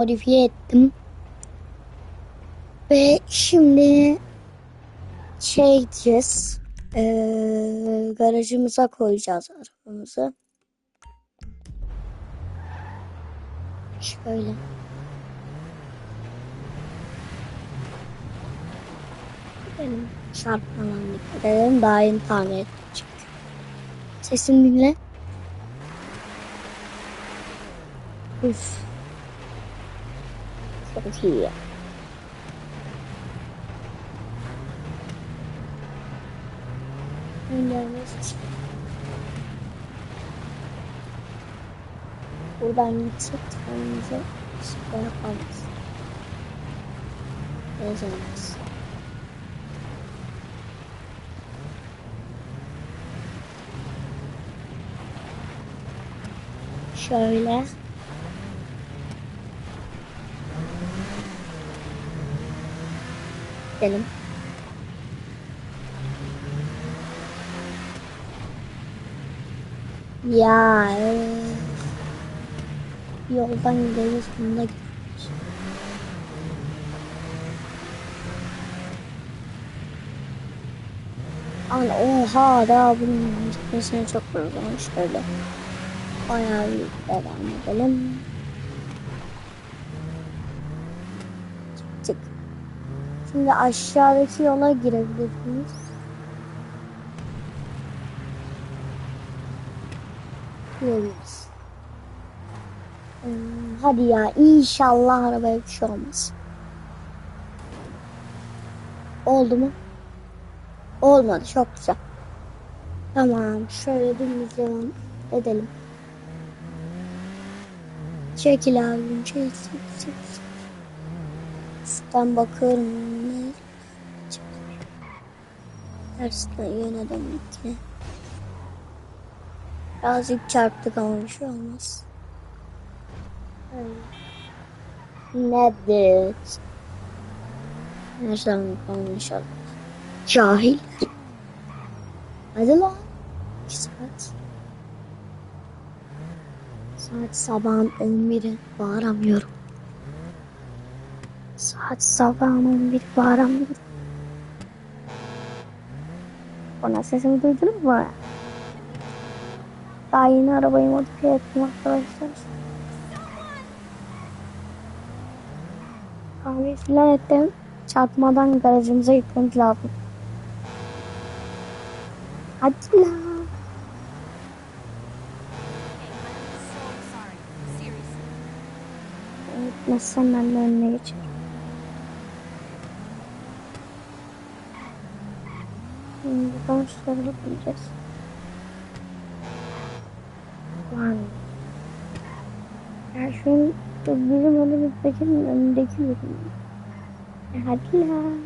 modifiye ettim. Ve şimdi şey gideceğiz. Ee, garajımıza koyacağız arabamızı. Şöyle. Gidelim. Çarpmadan dikkat edelim. Daha yeni tamir çünkü. Sesini dinle. Üf. Çok iyi. Önlerimiz Buradan gitsek kendimize şey yapamayız. Yazamayız. Şöyle. Gidelim. Ya yoldan gidiyoruz bunda gidiyoruz. Ana oha daha bunun gitmesine çok uzun şöyle. Bayağı bir devam edelim. Çık. Şimdi aşağıdaki yola girebilirsiniz. Girebiliriz. Hmm, hadi ya inşallah arabaya bir şey olmaz. Oldu mu? Olmadı çok güzel. Tamam şöyle dümdüz edelim. Çekil abim çekil çekil. çekil. Üstten bakıyorum. Ne? Çekil. Tersten yöne dönmek ki. Birazcık çarptık ama bir şey olmaz. Nedir? Her zaman konuşalım. Cahil. Hadi lan. İki saat. Saat sabahın 11'i bağıramıyorum. Saat sabahın 11 bağıramıyorum. Ona sesimi duydunuz mu? Daha yeni arabayı modifiye ettim arkadaşlar. Kahve filan ettim. Çarpmadan garajımıza gitmemiz lazım. Hadi lan. Gitmezsen ben de önüne geçerim. Şimdi şöyle bulacağız. Lan. Ya şu an bizim önümüzdekinin önündeki. E hadi lan.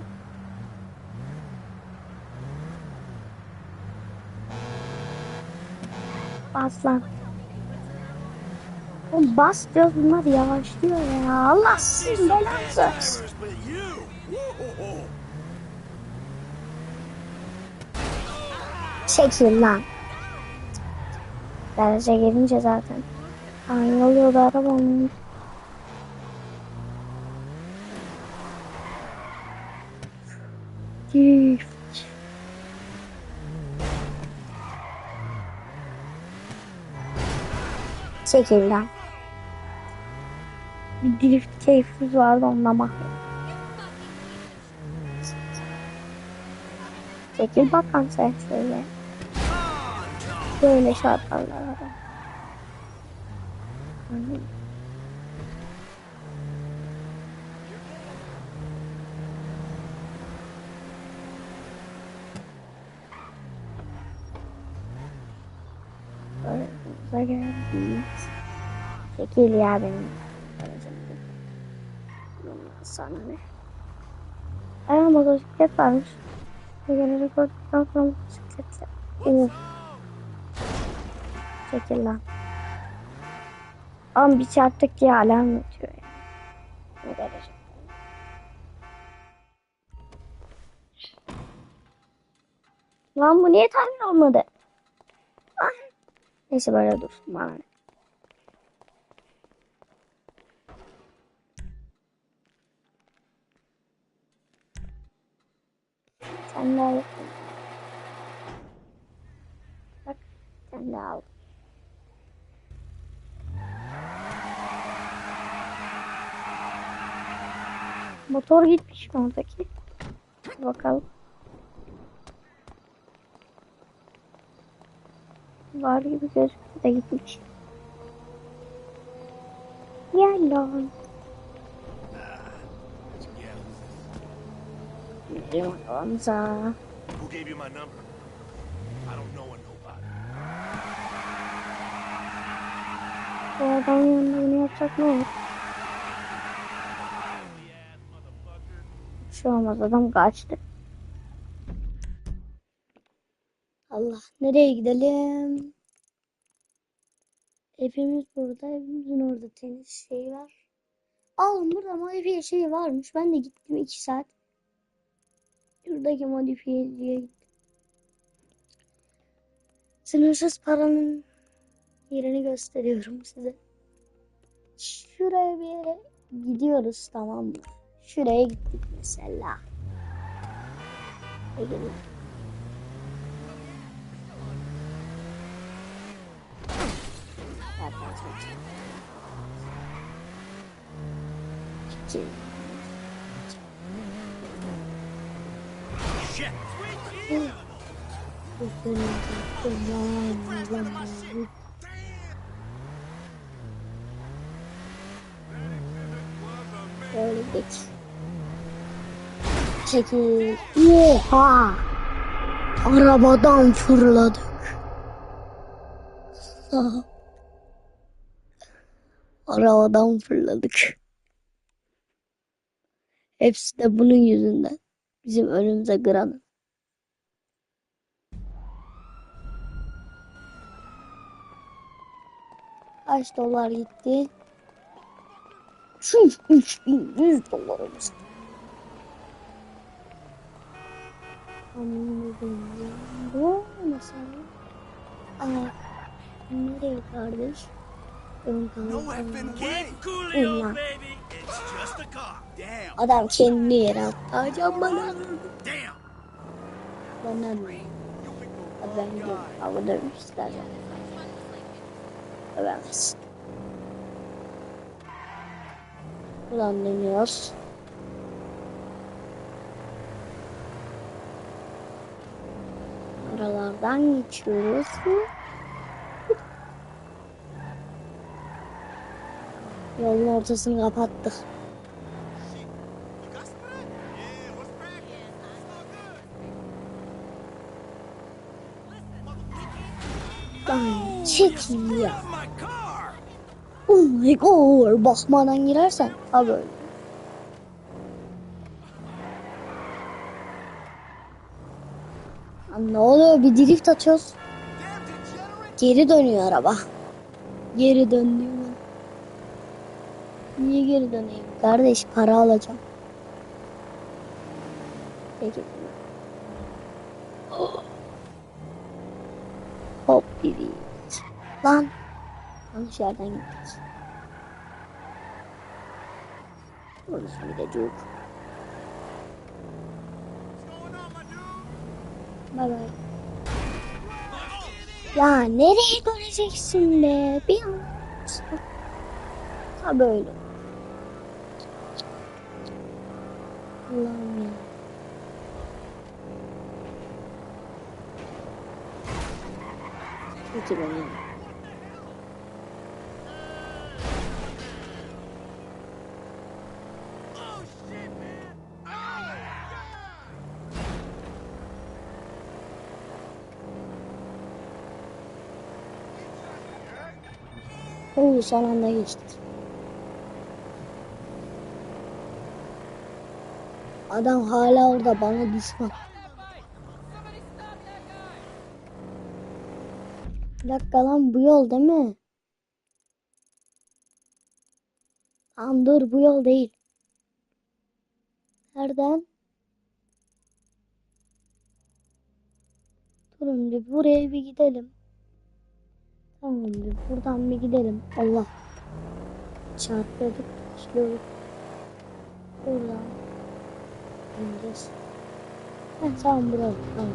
Bas lan. Oğlum bas diyor bunlar yavaşlıyor ya. Allah sizin Çekil lan. Garaja gelince zaten. Aynı oluyordu arabamın. Üf. Çekil lan. Bir drift keyfimiz vardı onunla bakıyorum. Çekil bakalım sen şöyle. Böyle şartlarla. Böyle geldik. Çekil ya benim. sonra ne? Aa motosiklet varmış. Gelerek olduktan sonra motosikletle. Uf. Çekil lan. Ama bir çarptık diye alarm ötüyor ya. Ne derece? Lan bu niye tamir olmadı? Ah. Neyse böyle dursun bana. De al. Bak sen de al. Motor gitmiş mi oradaki? Bakalım. Var gibi gözüküyor da gitmiş. Yellow. Yeah. Hamza. Who gave you my number? I don't know nobody. Bu adamın yanında bunu yapsak ne olur? Bir şey olmaz adam kaçtı. Allah nereye gidelim? Hepimiz burada. Hepimizin orada tenis şeyi var. Aa burada modifiye şeyi varmış. Ben de gittim iki saat. Şuradaki modifiyeciye gittim. Sınırsız paranın yerini gösteriyorum size. Şuraya bir yere gidiyoruz tamam mı? Şuraya gittik mesela. Peki. Zaten çok- Böyle geç. Çekil. Oha! Arabadan fırladık. Arabadan fırladık. Hepsi de bunun yüzünden. Bizim önümüze kıranın. Kaç dolar gitti? Şu 3100 dolarımız. Bu mesela. Aa, nereye kardeş? Ön No tarafı. Adam kendini yere attı. Acaba bana. Bana? Hadi ben gidiyorum. Dövüş istersen. Dövemezsin. Buradan dönüyoruz. Aralardan geçiyoruz. Yolun ortasını kapattık. Lan çekil ya. Oh my god. Bakmadan girersen. Ha böyle. Ne oluyor? Bir drift atıyoruz. Geri dönüyor araba. Geri dön diyor bana. Niye geri döneyim? Kardeş para alacağım. Peki. Hop bir Lan. Yanlış yerden gittik. Orası bir de çok. Bay bay. Ya nereye döneceksin be? Bir an. Ha böyle. Allah'ım ya. Peki benim. Oh, son anda geçtik. Adam hala orada bana düşman. Bir dakika lan bu yol değil mi? Tamam dur bu yol değil. Nereden? Durun bir buraya bir gidelim. Tamam bir buradan bir gidelim. Allah. Çarpıyorduk. Düşüyorduk. Buradan. İneceğiz. Heh, tamam burası. Tamam.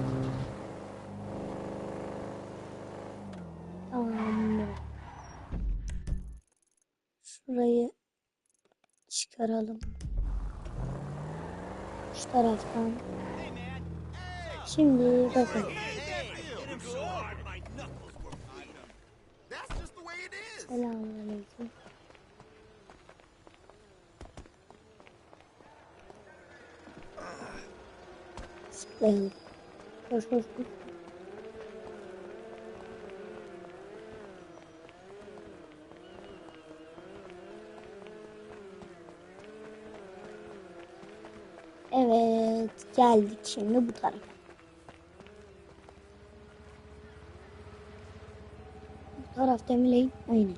Tamam. Şurayı çıkaralım. Şu taraftan. Şimdi bakın. Zıplayalım. Koş koş. Evet, geldik şimdi bu tarafa. Bu mı lane? Aynen.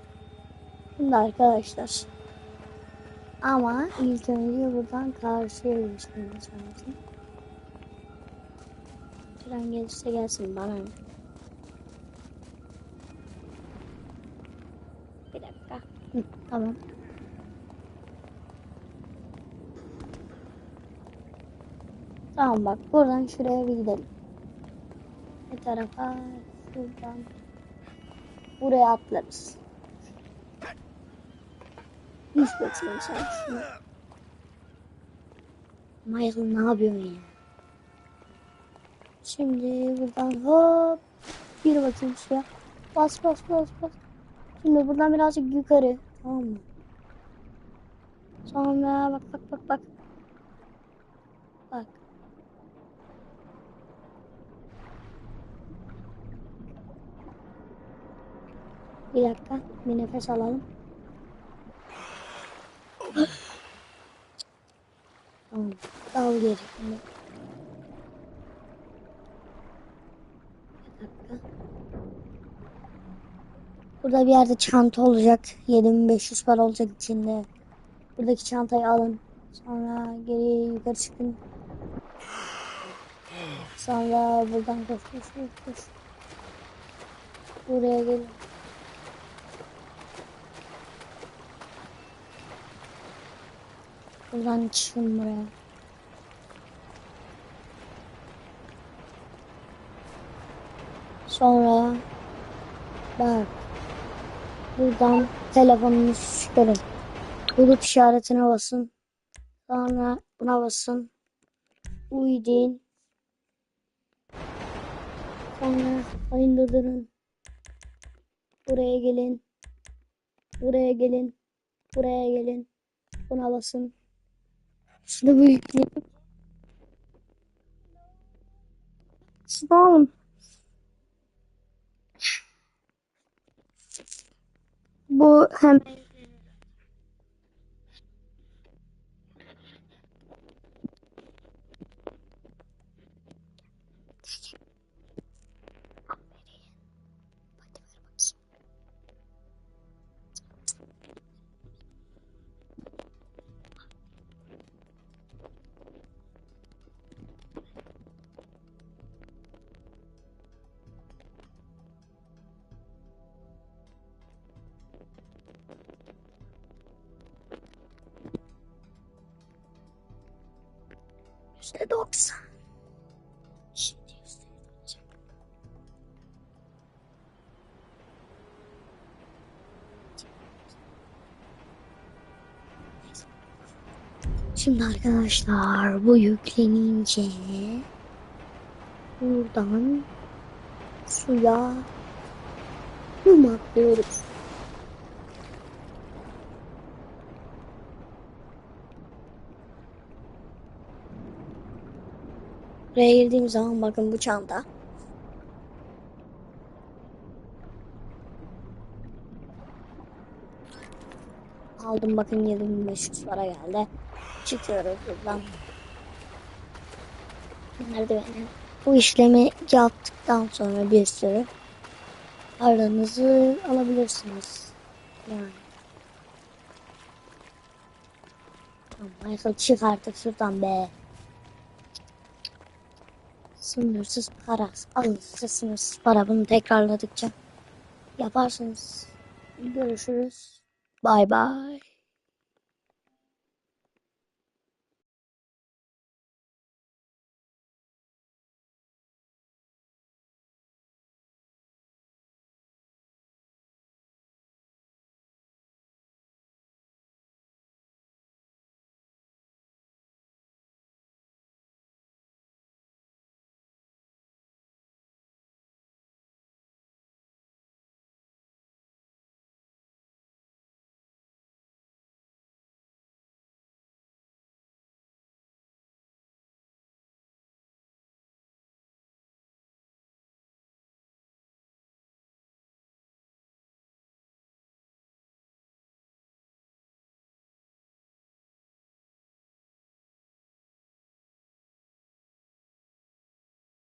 Şimdi arkadaşlar. Ama ilk önce buradan karşıya geçmemiz lazım. Tren gelirse gelsin bana? Bir dakika. Hı, tamam. Tamam bak buradan şuraya bir gidelim. Ne tarafa? Şuradan. Buraya atlarız. Bakayım sen şunu. Michael ne yapıyorsun ya? Şimdi buradan hop bir bakayım suya. Bas bas bas bas. Şimdi buradan birazcık yukarı. Tamam mı? Sonra bak bak bak bak. Bak. Bir dakika. Bir nefes alalım. Tamam. Dal geri. Şimdi. Bir dakika. Burada bir yerde çanta olacak. 7500 para olacak içinde. Buradaki çantayı alın. Sonra geri yukarı çıkın. Sonra buradan koş koş koş koş. Buraya gelin. Buradan çıkın buraya. Sonra bak buradan telefonunuzu çıkarın. Bulut işaretine basın. Sonra buna basın. Uy. Sonra oyun durdurun. Buraya gelin. Buraya gelin. Buraya gelin. Buna basın. Şunu bir yükleyelim. Tamam. Bu hem yüzde doksan. Şimdi arkadaşlar bu yüklenince buradan suya atlıyoruz. Buraya girdiğim zaman bakın bu çanta. Aldım bakın 7500 para geldi. Çıkıyoruz buradan. Merdivene. Bu işlemi yaptıktan sonra bir sürü paranızı alabilirsiniz. Yani. Tamam, Michael çık artık şuradan be. Sınırsız para. Alın sınırsız para. Bunu tekrarladıkça yaparsınız. Görüşürüz. Bay bay.